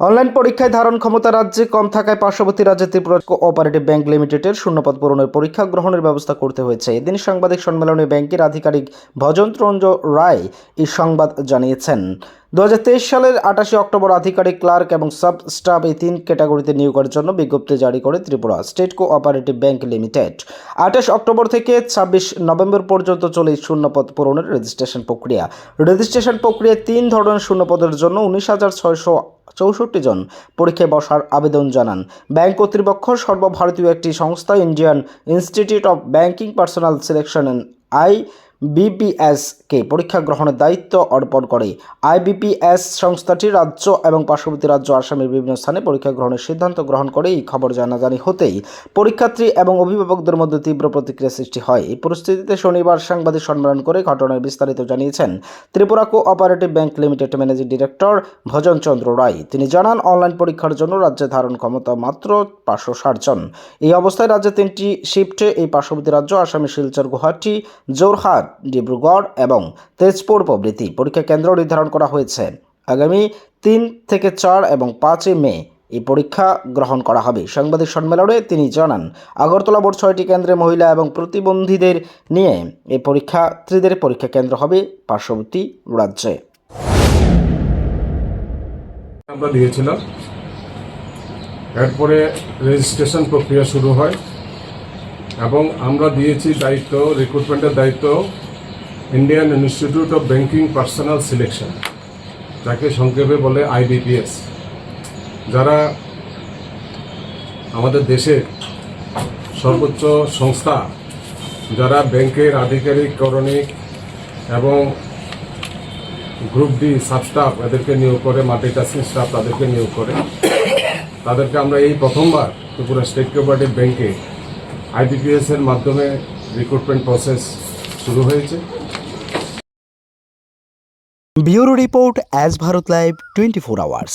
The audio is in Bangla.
অনলাইন পরীক্ষায় ধারণ ক্ষমতা রাজ্যে কম থাকায় পার্শ্ববর্তী রাজ্যে ত্রিপুরা কোঅপারেটিভ ব্যাংক লিমিটেডের শূন্যপদ পূরণের পরীক্ষা গ্রহণের ব্যবস্থা করতে হয়েছে। এদিন সাংবাদিক সম্মেলনে ব্যাংকের আধিকারিক ভজন্ত রঞ্জন রায় এই সংবাদ জানিয়েছেন। দু হাজার তেইশ সালের আটাশে অক্টোবর আধিকারিক ক্লার্ক এবং সাব স্টাফ এই তিন ক্যাটাগরিতে নিয়োগের জন্য বিজ্ঞপ্তি জারি করে Tripura state cooperative bank limited. আঠাশ অক্টোবর থেকে ছাব্বিশ নভেম্বর পর্যন্ত চলে শূন্যপদ পূরণের রেজিস্ট্রেশন প্রক্রিয়া। রেজিস্ট্রেশন প্রক্রিয়ায় তিন ধরনের শূন্যপদের জন্য উনিশ হাজার ছয়শো চৌষট্টি জন পরীক্ষায় বসার আবেদন জানান। ব্যাংক কর্তৃপক্ষ সর্বভারতীয় একটি সংস্থা, Indian institute of banking personnel selection, I বিপিএসকে পরীক্ষা গ্রহণের দায়িত্ব অর্পণ করে। আইবিপিএস সংস্থাটি রাজ্য এবং পার্শ্ববর্তী রাজ্য আসামের বিভিন্ন স্থানে পরীক্ষা গ্রহণের সিদ্ধান্ত গ্রহণ করে, এই খবর জানাজানি হতেই পরীক্ষার্থী এবং অভিভাবকদের মধ্যে তীব্র প্রতিক্রিয়া সৃষ্টি হয়। এই পরিস্থিতিতে শনিবার সাংবাদিক সম্মেলন করে ঘটনার বিস্তারিত জানিয়েছেন Tripura cooperative bank limited managing director Bhajan Chandra Roy. তিনি জানান, অনলাইন পরীক্ষার জন্য রাজ্যে ধারণ ক্ষমতা মাত্র পাঁচশো ষাট জন। এই অবস্থায় রাজ্যে তিনটি শিফটে এই পার্শ্ববর্তী রাজ্য আসামে শিলচর, গুয়াহাটি জোরহাট ডিব্রুগড় এবং তেজপুর প্রভৃতি পরীক্ষা কেন্দ্র নির্ধারণ করা হয়েছে। আগামী তিন থেকে চার এবং পাঁচই মে এই পরীক্ষা গ্রহণ করা হবে। সাংবাদিক সম্মেলনে তিনি জানান, আগরতলা বোর্ড ছয়টি কেন্দ্রে মহিলা এবং প্রতিবন্ধীদের নিয়ে এই পরীক্ষার্থীদের পরীক্ষা কেন্দ্র হবে পার্শ্ববর্তী রাজ্যে। আমরা দিয়েছিলাম। এরপরে রেজিস্ট্রেশন প্রক্রিয়া শুরু হয়। এবং আমরা দিয়েছি দায়িত্ব রিক্রুটমেন্টের দায়িত্ব Indian institute of banking personnel selection যাকে সংক্ষেপে বলে আইবিপিএস যারা আমাদের দেশের সর্বোচ্চ সংস্থা, যারা ব্যাংকের আধিকারিক করণিক এবং গ্রুপ ডি সাব স্টাফ এদেরকে নিয়োগ করে মাল্টিটাস্কিং স্টাফ তাদেরকে নিয়োগ করে, তাদেরকে আমরা এই প্রথমবার ত্রিপুরা স্টেট কোঅপারেটিভ ব্যাংকে আইবিপিএস এর মাধ্যমে রিক্রুটমেন্ট প্রসেস শুরু হয়েছে। Bureau report as Bharat live twenty four hours.